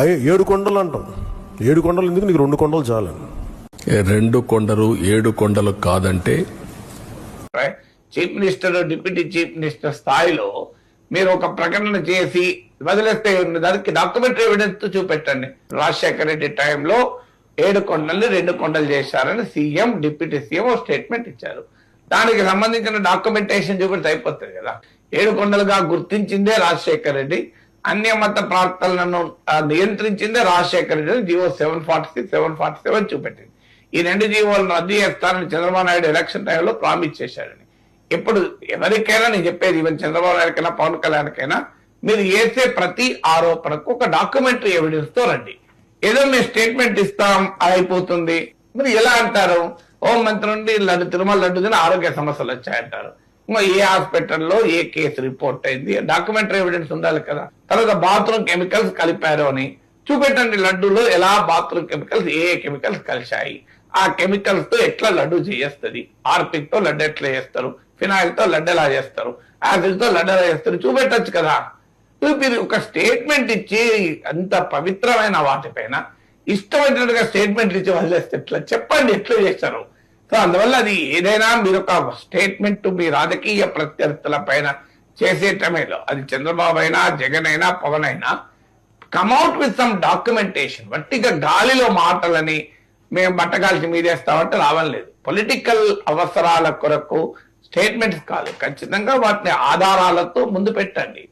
అయ్యే ఏడు కొండలు అంటాం. ఏడు కొండలు ఎందుకు? నీకు రెండు కొండలు చాలు. రెండు కొండలు ఏడు కొండలు కాదంటే chief minister deputy chief minister స్థాయిలో మీరు ఒక ప్రకటన చేసి వదిలేస్తే దానికి డాక్యుమెంటరీ ఎవిడెన్స్ చూపెట్టండి. రాజశేఖర రెడ్డి టైంలో ఏడు కొండల్ని రెండు కొండలు చేశారని సీఎం డిప్యూటీ సీఎం స్టేట్మెంట్ ఇచ్చారు. దానికి సంబంధించిన డాక్యుమెంటేషన్ చూపెడితే అయిపోతుంది కదా. ఏడు కొండలుగా గుర్తించిందే రాజశేఖర రెడ్డి. అన్యమత ప్రాంతాలను నియంత్రించిందే Rajasekhara Reddy GO seven forty six seven forty seven చూపెట్టింది. ఈ రెండు జీవోలను రద్దు చేస్తానని చంద్రబాబు నాయుడు ఎలక్షన్ టైంలో ప్రామిస్ చేశాడని. ఇప్పుడు ఎవరికైనా నేను చెప్పేది ఈవెన్ చంద్రబాబు నాయుడుకైనా పవన్ కళ్యాణ్కైనా మీరు వేసే ప్రతి ఆరోపణకు ఒక డాక్యుమెంటరీ ఎవిడెన్స్తో రండి. ఏదో మేము స్టేట్మెంట్ ఇస్తాం అయిపోతుంది. మీరు ఎలా అంటారు? హోం మంత్రి నుండి లడ్డు తిరుమల లడ్డు తిని ఆరోగ్య సమస్యలు వచ్చాయంటారు. ఏ హాస్పిటల్లో ఏ కేసు రిపోర్ట్ అయింది? డాక్యుమెంటరీ ఎవిడెన్స్ ఉండాలి కదా. తర్వాత బాత్రూమ్ కెమికల్స్ కలిపారు అని. చూపెట్టండి లడ్డూలో ఎలా బాత్రూమ్ కెమికల్స్ ఏ కెమికల్స్ కలిశాయి? ఆ కెమికల్స్తో ఎట్లా లడ్డు చేస్తుంది ఆర్పిక్తో లడ్డు ఎట్లా చేస్తారు? ఫినాయిల్తో లడ్డు ఎలా చేస్తారు? యాసిడ్తో లడ్డు ఎలా చేస్తారు? చూపెట్టచ్చు కదా. మీరు ఒక స్టేట్మెంట్ ఇచ్చి అంత పవిత్రమైన వాటిపైన ఇష్టమైనట్టుగా స్టేట్మెంట్ ఇచ్చి వదిలేస్తే ఎట్లా? చెప్పండి ఎట్లా చేస్తారు? సో అందువల్ల అది ఏదైనా మీరు ఒక స్టేట్మెంట్ మీ రాజకీయ ప్రత్యర్థుల పైన చేసేటమేలో అది చంద్రబాబు అయినా జగన్ అయినా పవన్ అయినా come out with some documentation వట్టిగా గాలిలో మాటలని మేము బట్టగాల్చి మీదేస్తామంటే రావడం లేదు. పొలిటికల్ అవసరాల కొరకు స్టేట్మెంట్స్ కాదు. ఖచ్చితంగా వాటిని ఆధారాలతో ముందు పెట్టండి.